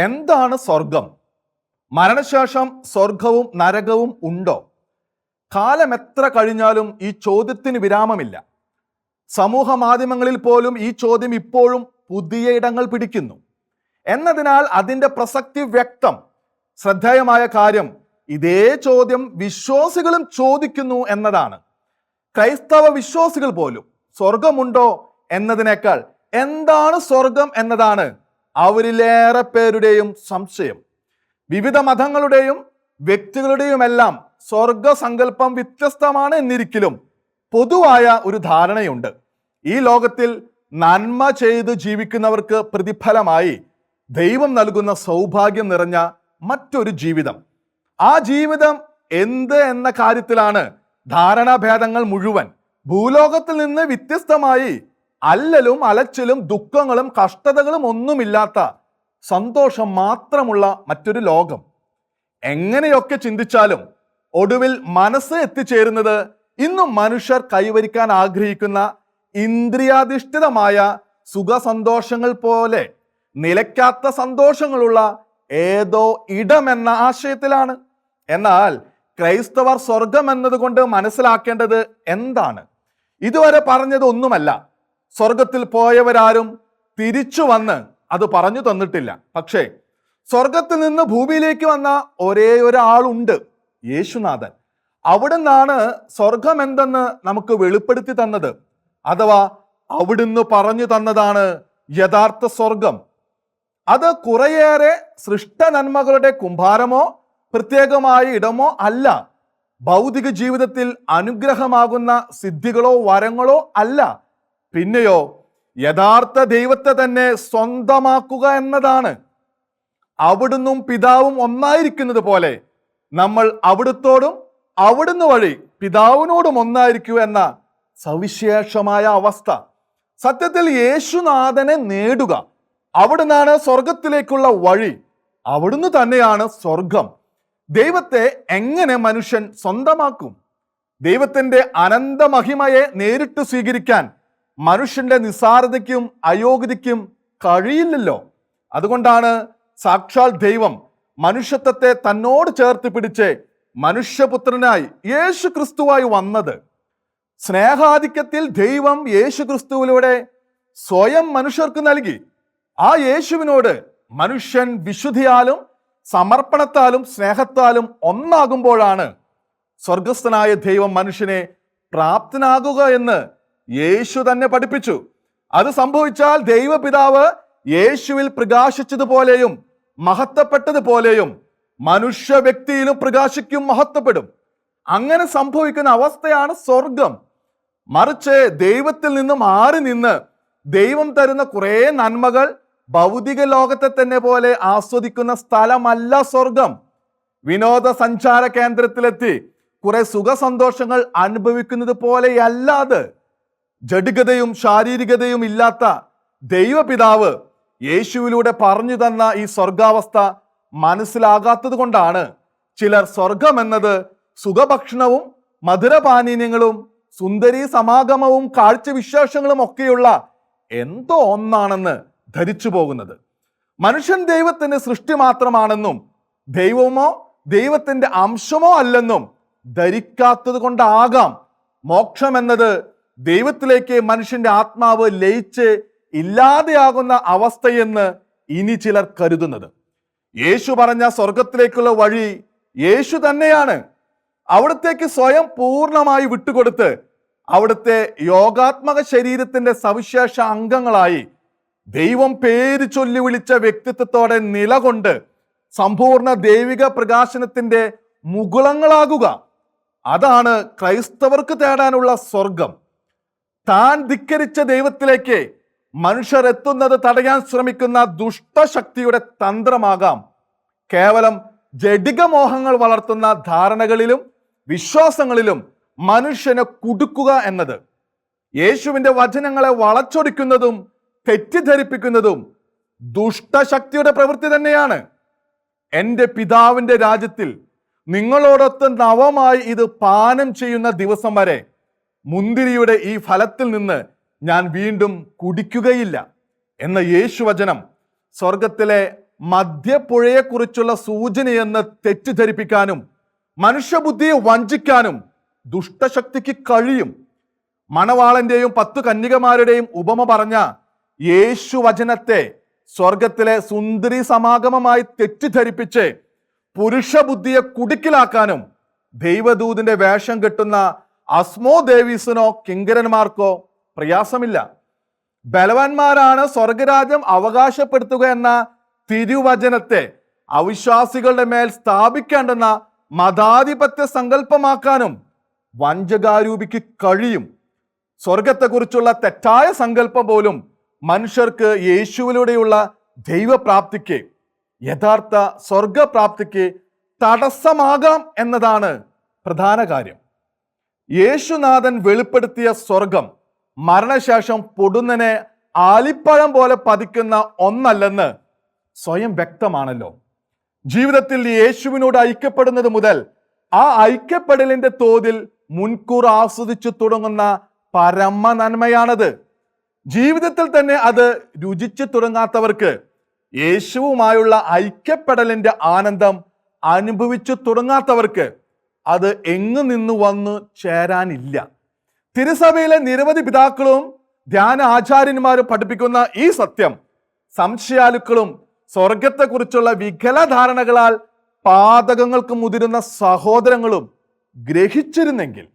എന്താണ് സ്വർഗം? മരണശേഷം സ്വർഗവും നരകവും ഉണ്ടോ? കാലം എത്ര കഴിഞ്ഞാലും ഈ ചോദ്യത്തിന് വിരാമമില്ല. സമൂഹ മാധ്യമങ്ങളിൽ പോലും ഈ ചോദ്യം ഇപ്പോഴും പുതിയ ഇടങ്ങൾ പിടിക്കുന്നു. എന്നതിനാൽ അതിന്റെ പ്രസക്തി വ്യക്തം. ശ്രദ്ധേയമായ കാര്യം ഇതേ ചോദ്യം വിശ്വാസികളും ചോദിക്കുന്നു എന്നതാണ്. ക്രൈസ്തവ വിശ്വാസികൾ പോലും സ്വർഗമുണ്ടോ എന്നതിനേക്കാൾ എന്താണ് സ്വർഗം എന്നതാണ് അവരിലേറെ പേരുടെയും സംശയം. വിവിധ മതങ്ങളുടെയും വ്യക്തികളുടെയുമെല്ലാം സ്വർഗസങ്കല്പം വ്യത്യസ്തമാണ് എന്നിരിക്കലും പൊതുവായ ഒരു ധാരണയുണ്ട്. ഈ ലോകത്തിൽ നന്മ ചെയ്ത് ജീവിക്കുന്നവർക്ക് പ്രതിഫലമായി ദൈവം നൽകുന്ന സൗഭാഗ്യം നിറഞ്ഞ മറ്റൊരു ജീവിതം. ആ ജീവിതം എന്ത് എന്ന കാര്യത്തിലാണ് ധാരണാഭേദങ്ങൾ മുഴുവൻ. ഭൂലോകത്തിൽ നിന്ന് വ്യത്യസ്തമായി അല്ലലും അലച്ചിലും ദുഃഖങ്ങളും കഷ്ടതകളും ഒന്നുമില്ലാത്ത സന്തോഷം മാത്രമുള്ള മറ്റൊരു ലോകം. എങ്ങനെയൊക്കെ ചിന്തിച്ചാലും ഒടുവിൽ മനസ്സ് എത്തിച്ചേരുന്നത് ഇന്നും മനുഷ്യർ കൈവരിക്കാൻ ആഗ്രഹിക്കുന്ന ഇന്ദ്രിയാധിഷ്ഠിതമായ സുഖസന്തോഷങ്ങൾ പോലെ നിലയ്ക്കാത്ത സന്തോഷങ്ങളുള്ള ഏതോ ഇടമെന്ന ആശയത്തിലാണ്. എന്നാൽ ക്രൈസ്തവർ സ്വർഗം എന്നതുകൊണ്ട് മനസ്സിലാക്കേണ്ടത് എന്താണ്? ഇതുവരെ പറഞ്ഞത് ഒന്നുമല്ല സ്വർഗത്തിൽ പോയവരാരും തിരിച്ചു വന്ന് അത് പറഞ്ഞു തന്നിട്ടില്ല. പക്ഷേ സ്വർഗത്തിൽ നിന്ന് ഭൂമിയിലേക്ക് വന്ന ഒരേ ഒരാളുണ്ട് യേശുനാഥൻ. അവിടുന്നാണ് സ്വർഗം എന്തെന്ന് നമുക്ക് വെളിപ്പെടുത്തി തന്നത്. അഥവാ അവിടുന്ന് പറഞ്ഞു തന്നതാണ് യഥാർത്ഥ സ്വർഗം അത് കുറേയേറെ സൃഷ്ട നന്മകളുടെ കുംഭാരമോ പ്രത്യേകമായ ഇടമോ അല്ല. ഭൗതിക ജീവിതത്തിൽ അനുഗ്രഹമാകുന്ന സിദ്ധികളോ വരങ്ങളോ അല്ല. പിന്നെയോ യഥാർത്ഥ ദൈവത്തെ തന്നെ സ്വന്തമാക്കുക എന്നതാണ്. അവിടുന്നും പിതാവും ഒന്നായിരിക്കുന്നത് പോലെ നമ്മൾ അവിടുത്തോടും അവിടുന്ന് വഴി പിതാവിനോടും ഒന്നായിരിക്കൂ എന്ന സവിശേഷമായ അവസ്ഥ. സത്യത്തിൽ യേശുനാഥനെ നേടുക. അവിടുന്നാണ് സ്വർഗത്തിലേക്കുള്ള വഴി. അവിടുന്ന് തന്നെയാണ് സ്വർഗം ദൈവത്തെ എങ്ങനെ മനുഷ്യൻ സ്വന്തമാക്കും? ദൈവത്തിന്റെ അനന്ത മഹിമയെ നേരിട്ട് സ്വീകരിക്കാൻ മനുഷ്യന്റെ നിസ്സാരതയ്ക്കും അയോഗ്യതയ്ക്കും കഴിയില്ലല്ലോ. അതുകൊണ്ടാണ് സാക്ഷാൽ ദൈവം മനുഷ്യത്വത്തെ തന്നോട് ചേർത്ത് പിടിച്ച് മനുഷ്യപുത്രനായി യേശു ക്രിസ്തുവായി വന്നത്. സ്നേഹാധിക്യത്തിൽ ദൈവം യേശു ക്രിസ്തുവിലൂടെ സ്വയം മനുഷ്യർക്ക് നൽകി. ആ യേശുവിനോട് മനുഷ്യൻ വിശുദ്ധിയാലും സമർപ്പണത്താലും സ്നേഹത്താലും ഒന്നാകുമ്പോഴാണ് സ്വർഗസ്ഥനായ ദൈവം മനുഷ്യനെ പ്രാപ്തനാകുക എന്ന് യേശു തന്നെ പഠിപ്പിച്ചു. അത് സംഭവിച്ചാൽ ദൈവപിതാവ് യേശുവിൽ പ്രകാശിച്ചതുപോലെയും മഹത്വപ്പെട്ടതുപോലെയും മനുഷ്യ വ്യക്തിയിലും പ്രകാശിക്കും മഹത്വപ്പെടും. അങ്ങനെ സംഭവിക്കുന്ന അവസ്ഥയാണ് സ്വർഗം. മറിച്ച് ദൈവത്തിൽ നിന്ന് മാറി നിന്ന് ദൈവം തരുന്ന കുറേ നന്മകൾ ഭൗതിക ലോകത്തെ തന്നെ പോലെ ആസ്വദിക്കുന്ന സ്ഥലമല്ല സ്വർഗം. വിനോദസഞ്ചാര കേന്ദ്രത്തിലെത്തി കുറെ സുഖസന്തോഷങ്ങൾ അനുഭവിക്കുന്നത് പോലെയല്ല അത്. ജഡികതയും ശാരീരികതയും ഇല്ലാത്ത ദൈവപിതാവ് യേശുവിലൂടെ പറഞ്ഞു തന്ന ഈ സ്വർഗാവസ്ഥ മനസ്സിലാകാത്തത് കൊണ്ടാണ് ചിലർ സ്വർഗം എന്നത് സുഖഭക്ഷണവും മധുരപാനീയങ്ങളും സുന്ദരി സമാഗമവും കാഴ്ചവിശേഷങ്ങളും ഒക്കെയുള്ള എന്തോ ഒന്നാണെന്ന് ധരിച്ചു പോകുന്നത്. മനുഷ്യൻ ദൈവത്തിന്റെ സൃഷ്ടി മാത്രമാണെന്നും ദൈവമോ ദൈവത്തിന്റെ അംശമോ അല്ലെന്നും ധരിക്കാത്തത് കൊണ്ടാകാം മോക്ഷം എന്നത് ദൈവത്തിലേക്ക് മനുഷ്യന്റെ ആത്മാവ് ലയിച്ച് ഇല്ലാതെയാകുന്ന അവസ്ഥയെന്ന് ഇനി ചിലർ കരുതുന്നത്. യേശു പറഞ്ഞ സ്വർഗത്തിലേക്കുള്ള വഴി യേശു തന്നെയാണ്. അവിടത്തേക്ക് സ്വയം പൂർണമായി വിട്ടുകൊടുത്ത് അവിടുത്തെ യോഗാത്മക ശരീരത്തിന്റെ സവിശേഷ അംഗങ്ങളായി ദൈവം പേര് ചൊല്ലി വിളിച്ച വ്യക്തിത്വത്തോടെ നിലകൊണ്ട് സമ്പൂർണ ദൈവിക പ്രകാശനത്തിന്റെ മുകുളങ്ങളാകുക. അതാണ് ക്രൈസ്തവർക്ക് തേടാനുള്ള സ്വർഗം താൻ ധിക്കരിച്ച ദൈവത്തിലേക്ക് മനുഷ്യർ എത്തുന്നത് തടയാൻ ശ്രമിക്കുന്ന ദുഷ്ടശക്തിയുടെ തന്ത്രമാകാം. കേവലം ജഡിക മോഹങ്ങൾ വളർത്തുന്ന ധാരണകളിലും വിശ്വാസങ്ങളിലും മനുഷ്യനെ കുടുക്കുക എന്നത് യേശുവിന്റെ വചനങ്ങളെ വളച്ചൊടിക്കുന്നതും തെറ്റിദ്ധരിപ്പിക്കുന്നതും ദുഷ്ടശക്തിയുടെ പ്രവൃത്തി തന്നെയാണ്. എന്റെ പിതാവിന്റെ രാജ്യത്തിൽ നിങ്ങളോടൊത്ത് നവമായി ഇത് പാനം ചെയ്യുന്ന ദിവസം വരെ മുന്തിരിയുടെ ഈ ഫലത്തിൽ നിന്ന് ഞാൻ വീണ്ടും കുടിക്കുകയില്ല എന്ന യേശുവചനം സ്വർഗത്തിലെ മദ്യപ്പുഴയെക്കുറിച്ചുള്ള സൂചനയെന്ന് തെറ്റിദ്ധരിപ്പിക്കാനും മനുഷ്യബുദ്ധിയെ വഞ്ചിക്കാനും ദുഷ്ടശക്തിക്ക് കഴിയും. മണവാളന്റെയും പത്തു കന്യകമാരുടെയും ഉപമ പറഞ്ഞ യേശുവചനത്തെ സ്വർഗത്തിലെ സുന്ദരി സമാഗമമായി തെറ്റിദ്ധരിപ്പിച്ച് പുരുഷബുദ്ധിയെ കുടുക്കിലാക്കാനും ദൈവദൂതിന്റെ വേഷം കെട്ടുന്ന അസ്മോ ദേവീസിനോ കിങ്കരന്മാർക്കോ പ്രയാസമില്ല. ബലവാന്മാരാണ് സ്വർഗരാജ്യം അവകാശപ്പെടുത്തുക എന്ന തിരുവചനത്തെ അവിശ്വാസികളുടെ മേൽ സ്ഥാപിക്കേണ്ടെന്ന മതാധിപത്യ സങ്കല്പമാക്കാനും വഞ്ചകാരൂപിക്ക് കഴിയും. സ്വർഗത്തെക്കുറിച്ചുള്ള തെറ്റായ സങ്കല്പം പോലും മനുഷ്യർക്ക് യേശുവിലൂടെയുള്ള ദൈവപ്രാപ്തിക്ക് യഥാർത്ഥ സ്വർഗപ്രാപ്തിക്ക് തടസ്സമാകാം എന്നതാണ് പ്രധാന കാര്യം. യേശുനാഥൻ വെളിപ്പെടുത്തിയ സ്വർഗം മരണശേഷം പൊടുന്നനെ ആലിപ്പഴം പോലെ പതിക്കുന്ന ഒന്നല്ലെന്ന് സ്വയം വ്യക്തമാണല്ലോ. ജീവിതത്തിൽ യേശുവിനോട് ഐക്യപ്പെടുന്നത് മുതൽ ആ ഐക്യപ്പെടലിന്റെ തോതിൽ മുൻകൂർ ആസ്വദിച്ചു തുടങ്ങുന്ന പരമ നന്മയാണത്. ജീവിതത്തിൽ തന്നെ അത് രുചിച്ചു തുടങ്ങാത്തവർക്ക് യേശുവുമായുള്ള ഐക്യപ്പെടലിന്റെ ആനന്ദം അനുഭവിച്ചു തുടങ്ങാത്തവർക്ക് അത് എങ്ങു നിന്ന് വന്ന് ചേരാനില്ല. തിരുസഭയിലെ നിരവധി പിതാക്കളും ധ്യാന ആചാര്യന്മാരും പഠിപ്പിക്കുന്ന ഈ സത്യം സംശയാലുക്കളും സ്വർഗത്തെക്കുറിച്ചുള്ള വികല ധാരണകളാൽ പാതകങ്ങൾക്ക് മുതിരുന്ന സഹോദരങ്ങളും ഗ്രഹിച്ചിരുന്നെങ്കിൽ